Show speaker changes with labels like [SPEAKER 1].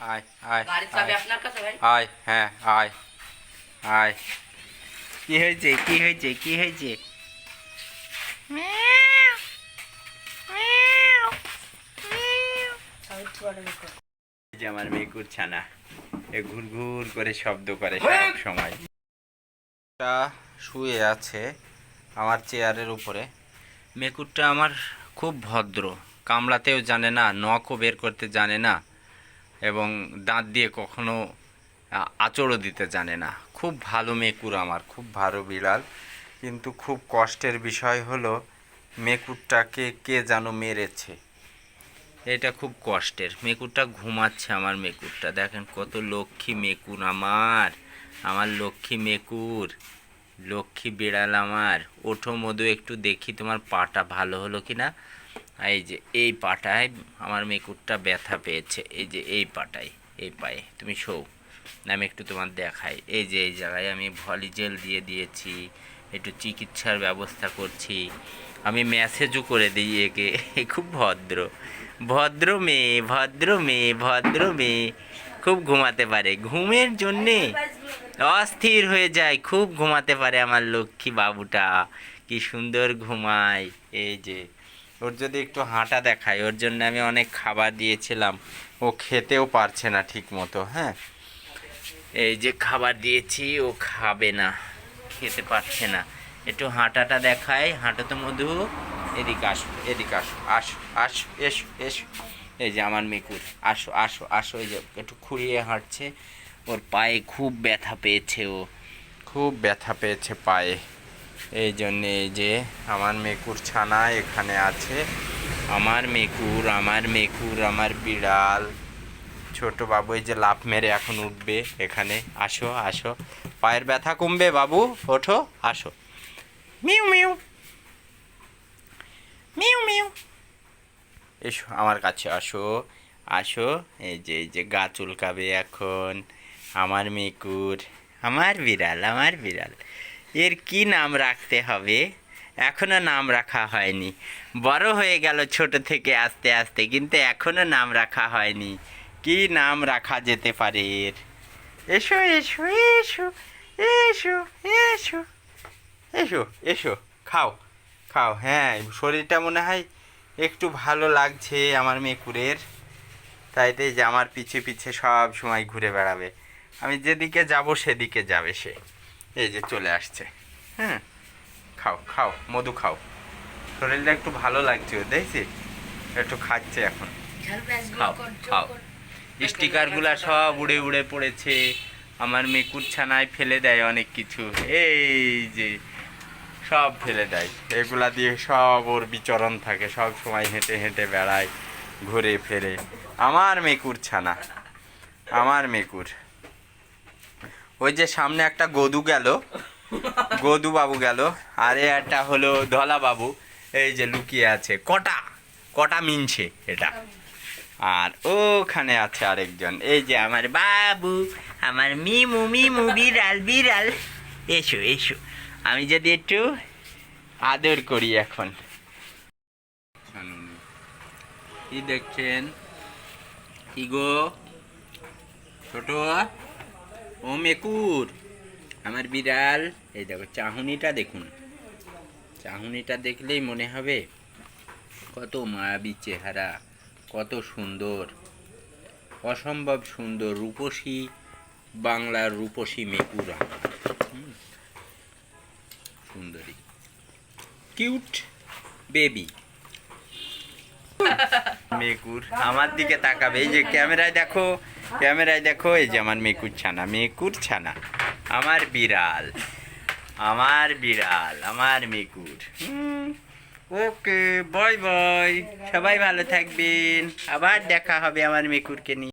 [SPEAKER 1] আয় আয়
[SPEAKER 2] গাড়ির চাবি
[SPEAKER 1] আয়,
[SPEAKER 2] আপনার কাছে ভাই?
[SPEAKER 1] আয় হ্যাঁ আয় আয় কি হয়েছে কি হয়েছে কি হয়েছে? আমার মেকুর ছানা এ ঘুর ঘুর করে শব্দ করে সব সময়। শুয়ে আছে আমার চেয়ারের উপরে। মেকুরটা আমার খুব ভদ্র কামড়াতেও জানে না নখও বের করতে জানে না। এবং দাঁত দিয়ে কখনো, আ- আঁচড়ও দিতে জানে না। খুব ভালো মেকুর আমার, খুব ভালো বিড়াল কিন্তু খুব কষ্টের বিষয় হলো, মেকুরটাকে কে যেন মেরেছে। এটা খুব কষ্টের। মেকুরটা ঘুমাচ্ছে আমার মেকুরটা। দেখেন কত লক্ষ্মী মেকুর আমার। আমার লক্ষ্মী মেকুর। লক্ষ্মী বিড়াল আমার। ওঠো মধু, একটু দেখি তোমার পাটা ভালো হলো কি না এই যে, এই পাটায় আমার মেকুরটা ব্যথা পেয়েছে। এই যে, এই পাটায়, এই পায়ে। তুমি শোও আমি একটু তোমার দেখাই। এই যে, এই জায়গায় আমি ভলিজেল দিয়ে দিয়েছি, একটু চিকিৎসার ব্যবস্থা করছি। আমি মেসেজও করে দিই একে। খুব ভদ্র ভদ্র মেয়ে ভদ্র মেয়ে ভদ্র মেয়ে। খুব ঘুমাতে পারে। ঘুমের জন্যে অস্থির হয়ে যায়। খুব ঘুমাতে পারে আমার লক্ষ্মী বাবুটা। কি সুন্দর ঘুমায়। এই যে ওর যদি একটু হাঁটা দেখায়, ওর জন্য আমি অনেক খাবার দিয়েছিলাম। ও খেতেও পারছে না ঠিক মতো হ্যাঁ? এই যে খাবার দিয়েছি, ও খাবে না, খেতে পারছে না। একটু হাঁটাটা দেখায় হাঁটো তো মধু। এদিকে আসো এদিকে আসো আসো আসো, এসো এসো। এই যে আমার মেকুর, আসো আসো আসো, এই যে একটু খুঁড়িয়ে হাঁটছে। ওর পায়ে খুব ব্যথা পেয়েছে ও। খুব ব্যথা পেয়েছে পায়ে। এই জন্যে যে আমার মেকুর ছানা এখানে আছে। আমার মেকুর আমার মেকুর, আমার বিড়াল। ছোট বাবু, এই যে লাফ মেরে এখন উঠবে এখানে। আসো আসো। পায়ের ব্যথা কমবে বাবু, ওঠো, আসো। মিউ মিউ। মিউ মিউ। এসো আমার কাছে, আসো। আসো, এই যে এই যে গা চুলকাবে এখন। আমার মেকুর, আমার বিড়াল আমার বিড়াল। এর কি নাম রাখতে হবে? এখনও নাম রাখা হয়নি। বড় হয়ে গেল ছোট থেকে আস্তে আস্তে, কিন্তু এখনও নাম রাখা হয়নি। কি নাম রাখা যেতে পারে এর? এসো এসো এসো এসো এসো। এসো এসো, খাও খাও হ্যাঁ শরীরটা মনে হয় একটু ভালো লাগছে আমার মেকুরের। তাই তো যে আমার পিছে পিছে সব সময় ঘুরে বেড়াবে। আমি যেদিকে যাব সেদিকে যাবে সে। এই যে চলে আসছে। হ্যাঁ খাও খাও মধু খাও। শরীরটা একটু ভালো লাগছে দেখছি? একটু খাচ্ছে এখন। খাও খাও। স্টিকারগুলা সব উড়ে উড়ে পড়েছে। আমার মেকুর ছানায় ফেলে দেয় অনেক কিছু। এই যে সব ফেলে দেয়। এগুলা দিয়ে সব ওর বিচরণ থাকে সব সময় হেঁটে হেঁটে বেড়ায় ঘুরে ফেরে। আমার মেকুর ছানা আমার মেকুর। ওই যে সামনে একটা গদু গেল। গদু বাবু গেল। আর একটা হলো ধলা বাবু। এই যে লুকিয়ে আছে। কটা? কটা মিনছে এটা। আর ওখানে আছে আরেকজন। এই যে আমার বাবু, আমার মিমু মিমু, বিড়াল বিড়াল। এসো এসো। আমি যদি একটু আদর করি এখন। কি দেখছেন। কি গো? ছোট? ও মেকুর। আমার বিড়াল, এই দেখো, চাহনিটা দেখুন। চাহনিটা দেখলেই মনে হবে কত মায়াবী চেহারা, কত সুন্দর, অসম্ভব সুন্দর রূপসী, বাংলার রূপসী মেকুর আমার। সুন্দরী। Cute baby. মেকুর। আমার দিকে তাকাবে। এই যে ক্যামেরায় দেখো ক্যামেরায় দেখো, এই যে আমার মেকুর ছানা মেকুর ছানা। আমার বিড়াল আমার বিড়াল, আমার মেকুর। ওকে, বাই বাই। সবাই ভালো থাকবেন। আবার দেখা হবে আমার মেকুরকে নিয়ে।